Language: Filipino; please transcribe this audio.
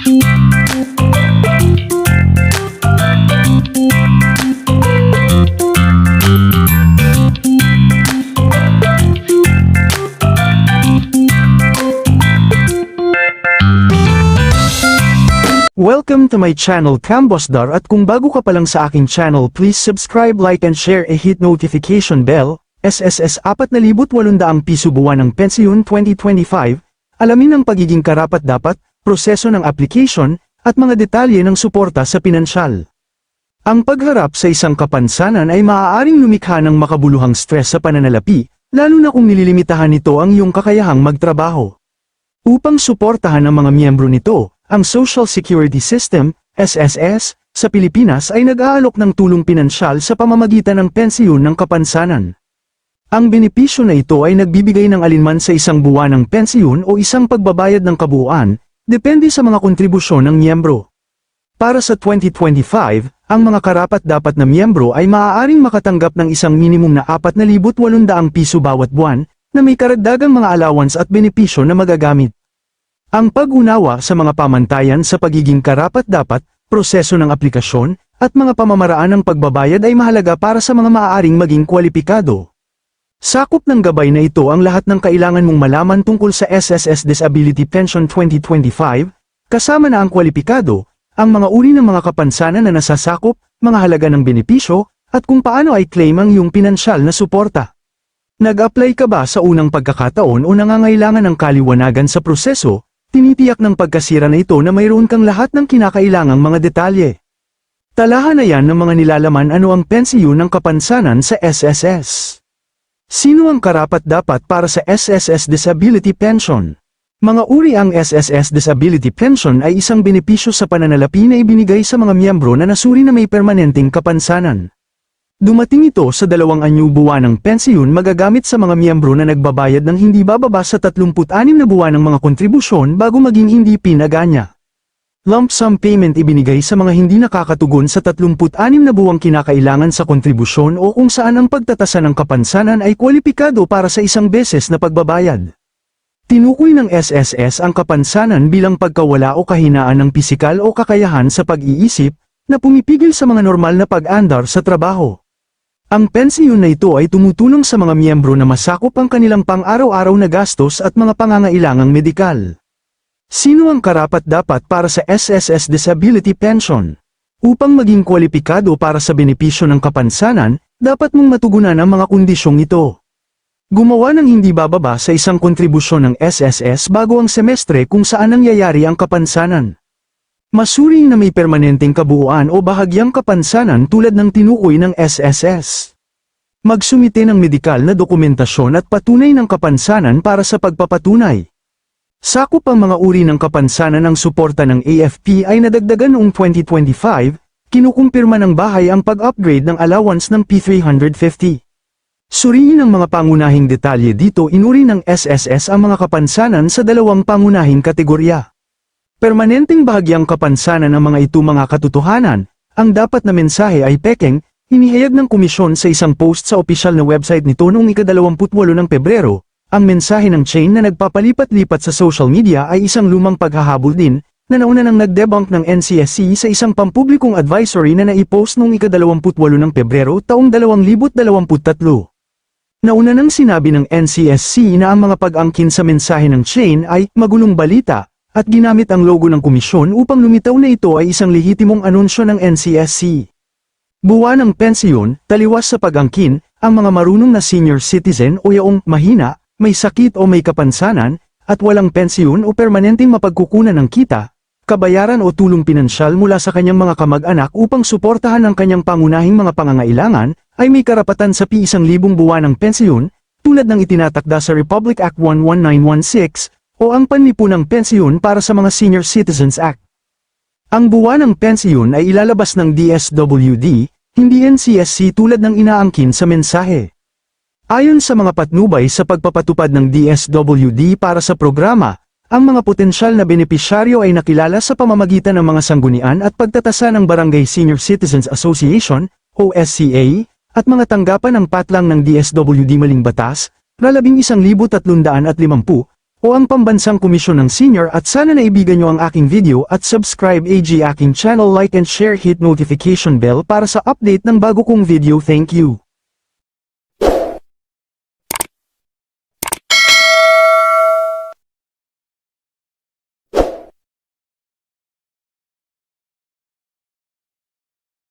Welcome to my channel Cambosdar. At kung bago ka pa lang sa aking channel please subscribe, like and share e hit notification bell, SSS 4,800 piso buwan ng pensyon 2025, alamin ang pagiging karapat-dapat, proseso ng application, at mga detalye ng suporta sa pinansyal. Ang pagharap sa isang kapansanan ay maaaring lumikha ng makabuluhang stress sa pananalapi, lalo na kung nililimitahan nito ang iyong kakayahang magtrabaho. Upang suportahan ang mga miyembro nito, ang Social Security System, SSS, sa Pilipinas ay nag-aalok ng tulong pinansyal sa pamamagitan ng pensiyon ng kapansanan. Ang benepisyo na ito ay nagbibigay ng alinman sa isang buwan ng pensiyon o isang pagbabayad ng kabuuan, depende sa mga kontribusyon ng miyembro. Para sa 2025, ang mga karapat-dapat na miyembro ay maaaring makatanggap ng isang minimum na 4,800 piso bawat buwan, na may karagdagang mga allowance at benepisyo na magagamit. Ang pag-unawa sa mga pamantayan sa pagiging karapat-dapat, proseso ng aplikasyon, at mga pamamaraan ng pagbabayad ay mahalaga para sa mga maaaring maging kwalipikado. Sakop ng gabay na ito ang lahat ng kailangan mong malaman tungkol sa SSS Disability Pension 2025, kasama na ang kwalipikado, ang mga uri ng mga kapansanan na nasasakop, mga halaga ng benepisyo, at kung paano ay claim ang iyong pinansyal na suporta. Nag-apply ka ba sa unang pagkakataon o nangangailangan ng kaliwanagan sa proseso, Tinitiyak ng pagkasira na ito na mayroon kang lahat ng kinakailangang mga detalye. Talahan na yan ng mga nilalaman ano ang pensiyon ng kapansanan sa SSS. Sino ang karapat-dapat para sa SSS Disability Pension? Mga uri ang SSS Disability Pension ay isang benepisyo sa pananalapi na ibinigay sa mga miyembro na nasuri na may permanenteng kapansanan. Dumating ito sa dalawang anyu buwan ng pensiyon magagamit sa mga miyembro na nagbabayad ng hindi bababa sa 36 na buwan ng mga kontribusyon bago maging hindi pinaganya. Lump sum payment ibinigay sa mga hindi nakakatugon sa 36 na buwang kinakailangan sa kontribusyon o kung saan ang pagtatasa ng kapansanan ay kwalipikado para sa isang beses na pagbabayad. Tinukoy ng SSS ang kapansanan bilang pagkawala o kahinaan ng pisikal o kakayahan sa pag-iisip, na pumipigil sa mga normal na pag-andar sa trabaho. Ang pensiyon na ito ay tumutulong sa mga miyembro na masakop ang kanilang pang-araw-araw na gastos at mga pangangailangang medikal. Sino ang karapat-dapat para sa SSS Disability Pension? Upang maging kwalipikado para sa benepisyo ng kapansanan, dapat mong matugunan ang mga kondisyong ito. Gumawa ng hindi bababa sa isang kontribusyon ng SSS bago ang semestre kung saan nangyayari ang kapansanan. Masuring na may permanenteng kabuuan o bahagyang kapansanan tulad ng tinukoy ng SSS. Magsumite ng medikal na dokumentasyon at patunay ng kapansanan para sa pagpapatunay. Sakop ang mga uri ng kapansanan ng suporta ng AFP ay nadagdagan noong 2025, kinukumpirma ng bahay ang pag-upgrade ng allowance ng P350. Suriin ang mga pangunahing detalye dito inuri ng SSS ang mga kapansanan sa dalawang pangunahing kategorya. Permanenteng bahagyang kapansanan ng mga ito mga katotohanan, ang dapat na mensahe ay pekeng, inihayag ng komisyon sa isang post sa opisyal na website nito noong ika-28 ng Pebrero, ang mensahe ng chain na nagpapalipat-lipat sa social media ay isang lumang paghahabol din, na nauna nang nag-debunk ng NCSC sa isang pampublikong advisory na naipost noong ika-28 ng Pebrero taong 2023. Nauna nang sinabi ng NCSC na ang mga pag-angkin sa mensahe ng chain ay magulong balita, at ginamit ang logo ng komisyon upang lumitaw na ito ay isang lehitimong anunsyo ng NCSC. Buwan ng pensiyon, taliwas sa pag-angkin, ang mga marunong na senior citizen o yaong mahina, may sakit o may kapansanan, at walang pensiyon o permanenteng mapagkukunan ng kita, kabayaran o tulong pinansyal mula sa kanyang mga kamag-anak upang suportahan ang kanyang pangunahing mga pangangailangan, ay may karapatan sa P1,000 buwan ng pensiyon, tulad ng itinatakda sa Republic Act 11916, o ang panlipunang pensyon para sa mga Senior Citizens Act. Ang buwan ng pensyon ay ilalabas ng DSWD, hindi NCSC tulad ng inaangkin sa mensahe. Ayon sa mga patnubay sa pagpapatupad ng DSWD para sa programa, ang mga potensyal na benepisyaryo ay nakilala sa pamamagitan ng mga sanggunian at pagtatasa ng Barangay Senior Citizens Association, OSCA, at mga tanggapan ng patlang ng DSWD Maling Batas, na 11,350, o ang pambansang komisyon ng senior at sana naibigan nyo ang aking video at subscribe AG aking channel like and share hit notification bell para sa update ng bago kong video thank you.